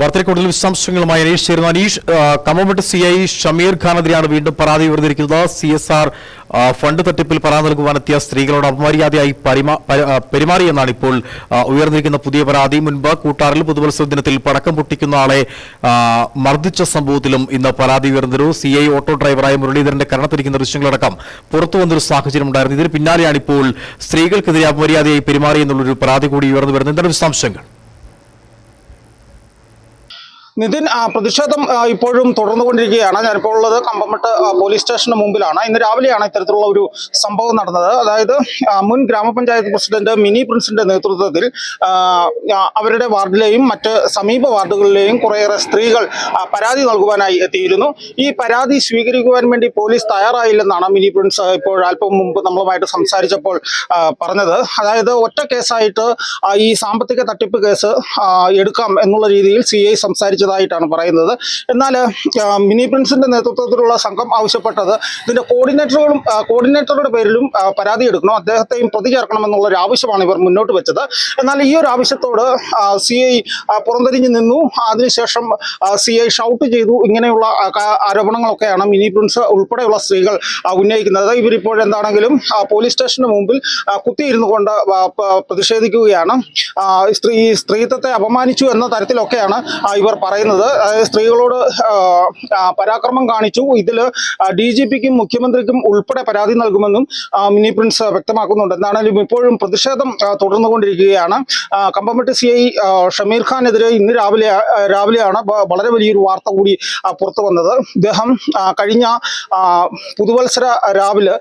വാർത്തയിൽ കൂടുതൽ വിശദാംശങ്ങളുമായി അനീഷ് ചേരുന്നു. അനീഷ് കമ്മമട്ട് സി ഐ ഷമീർ ഖാനെതിരെയാണ് വീണ്ടും പരാതി ഉയർന്നിരിക്കുന്നത്. സി എസ് ആർ ഫണ്ട് തട്ടിപ്പിൽ പരാതി നൽകുവാനെത്തിയ സ്ത്രീകളോട് അപമര്യാദയായി പരിമാ- പരി- പെരുമാറിയെന്നാണ് ഇപ്പോൾ ഉയർന്നിരിക്കുന്ന പുതിയ പരാതി. മുൻപ് കൂട്ടാറിൽ പുതുവത്സര ദിനത്തിൽ പടക്കം പൊട്ടിക്കുന്ന ആളെ മർദ്ദിച്ച സംഭവത്തിലും ഇന്ന് പരാതി ഉയർന്നിരുന്നു. സി ഐ ഓട്ടോ ഡ്രൈവറായ മുരളീധരന്റെ കരണത്തിരിക്കുന്ന ദൃശ്യങ്ങളടക്കം പുറത്തു വന്നൊരു സാഹചര്യം ഉണ്ടായിരുന്നു. ഇതിന് പിന്നാലെയാണ് ഇപ്പോൾ സ്ത്രീകൾക്കെതിരെ അപമര്യാദയായി പെരുമാറിയെന്നുള്ളൊരു പരാതി കൂടി ഉയർന്നു വരുന്നത്. എന്താണ് വിശദാംശങ്ങൾ? നിതിൻ പ്രതിഷേധം ഇപ്പോഴും തുടർന്നുകൊണ്ടിരിക്കുകയാണ്. ഞാനിപ്പോൾ ഉള്ളത് കമ്പമട്ട് പോലീസ് സ്റ്റേഷന് മുമ്പിലാണ്. ഇന്ന് രാവിലെയാണ് ഇത്തരത്തിലുള്ള ഒരു സംഭവം നടന്നത്. അതായത് മുൻ ഗ്രാമപഞ്ചായത്ത് പ്രസിഡന്റ് മിനി പ്രിൻസിന്റെ നേതൃത്വത്തിൽ അവരുടെ വാർഡിലെയും മറ്റ് സമീപ വാർഡുകളിലെയും കുറേയേറെ സ്ത്രീകൾ പരാതി നൽകുവാനായി എത്തിയിരുന്നു. ഈ പരാതി സ്വീകരിക്കുവാൻ വേണ്ടി പോലീസ് തയ്യാറായില്ലെന്നാണ് മിനി പ്രിൻസ് ഇപ്പോൾ അല്പം മുമ്പ് നമ്മളുമായിട്ട് സംസാരിച്ചപ്പോൾ പറഞ്ഞത്. അതായത് ഒറ്റ കേസായിട്ട് ഈ സാമ്പത്തിക തട്ടിപ്പ് കേസ് എടുക്കാം എന്നുള്ള രീതിയിൽ സി ഐ സംസാരിച്ചതായിട്ടാണ് പറയുന്നത്. എന്നാൽ മിനി പ്രിൻസിന്റെ നേതൃത്വത്തിലുള്ള സംഘം ആവശ്യപ്പെട്ടത് ഇതിന്റെ കോർഡിനേറ്ററുകളും കോർഡിനേറ്ററുടെ പേരിലും പരാതി എടുക്കണം അദ്ദേഹത്തെയും പ്രതി ചേർക്കണമെന്നുള്ള ഒരു ആവശ്യമാണ് ഇവർ മുന്നോട്ട് വെച്ചത്. എന്നാൽ ഈ ഒരു ആവശ്യത്തോട് സി ഐ പുറംതിരിഞ്ഞു നിന്നു. അതിനുശേഷം സി ഐ ഷൗട്ട് ചെയ്തു. ഇങ്ങനെയുള്ള ആരോപണങ്ങളൊക്കെയാണ് മിനി പ്രിൻസ് ഉൾപ്പെടെയുള്ള സ്ത്രീകൾ ഉന്നയിക്കുന്നത്. ഇവരിപ്പോഴെന്താണെങ്കിലും പോലീസ് സ്റ്റേഷന് മുമ്പിൽ കുത്തിയിരുന്നു കൊണ്ട് പ്രതിഷേധിക്കുകയാണ്. സ്ത്രീ സ്ത്രീത്വത്തെ അപമാനിച്ചു എന്ന തരത്തിലൊക്കെയാണ് ഇവർ പറയുന്നത്. അതായത് സ്ത്രീകളോട് പരാക്രമം കാണിച്ചു. ഇതിൽ ഡി ജി പിക്കും മുഖ്യമന്ത്രിക്കും ഉൾപ്പെടെ പരാതി നൽകുമെന്നും മിനി പ്രിൻസ് വ്യക്തമാക്കുന്നുണ്ട്. എന്താണെങ്കിലും ഇപ്പോഴും പ്രതിഷേധം തുടർന്നുകൊണ്ടിരിക്കുകയാണ്. കമ്പമട്ടി സി ഐ ഷമീർ ഖാനെതിരെ ഇന്ന് രാവിലെ രാവിലെയാണ് വളരെ വലിയൊരു വാർത്ത കൂടി പുറത്തു വന്നത്. ഇദ്ദേഹം കഴിഞ്ഞ പുതുവത്സര രാവിലെ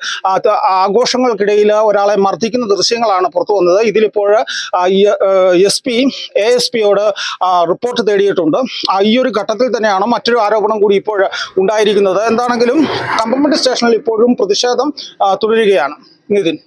ആഘോഷങ്ങൾക്കിടയിൽ ഒരാളെ മർദ്ദിക്കുന്ന ദൃശ്യങ്ങളാണ് പുറത്തു വന്നത്. ഇതിലിപ്പോൾ എസ് പി എ എസ് പിയോട് റിപ്പോർട്ട് തേടിയിട്ടുണ്ട്. ഈ ഒരു ഘട്ടത്തിൽ തന്നെയാണ് മറ്റൊരു ആരോപണം കൂടി ഇപ്പോൾ ഉണ്ടായിരിക്കുന്നത്. എന്താണെങ്കിലും കമ്പമെന്റ് സ്റ്റേഷനിൽ ഇപ്പോഴും പ്രതിഷേധം തുടരുകയാണ്. നിതിൻ.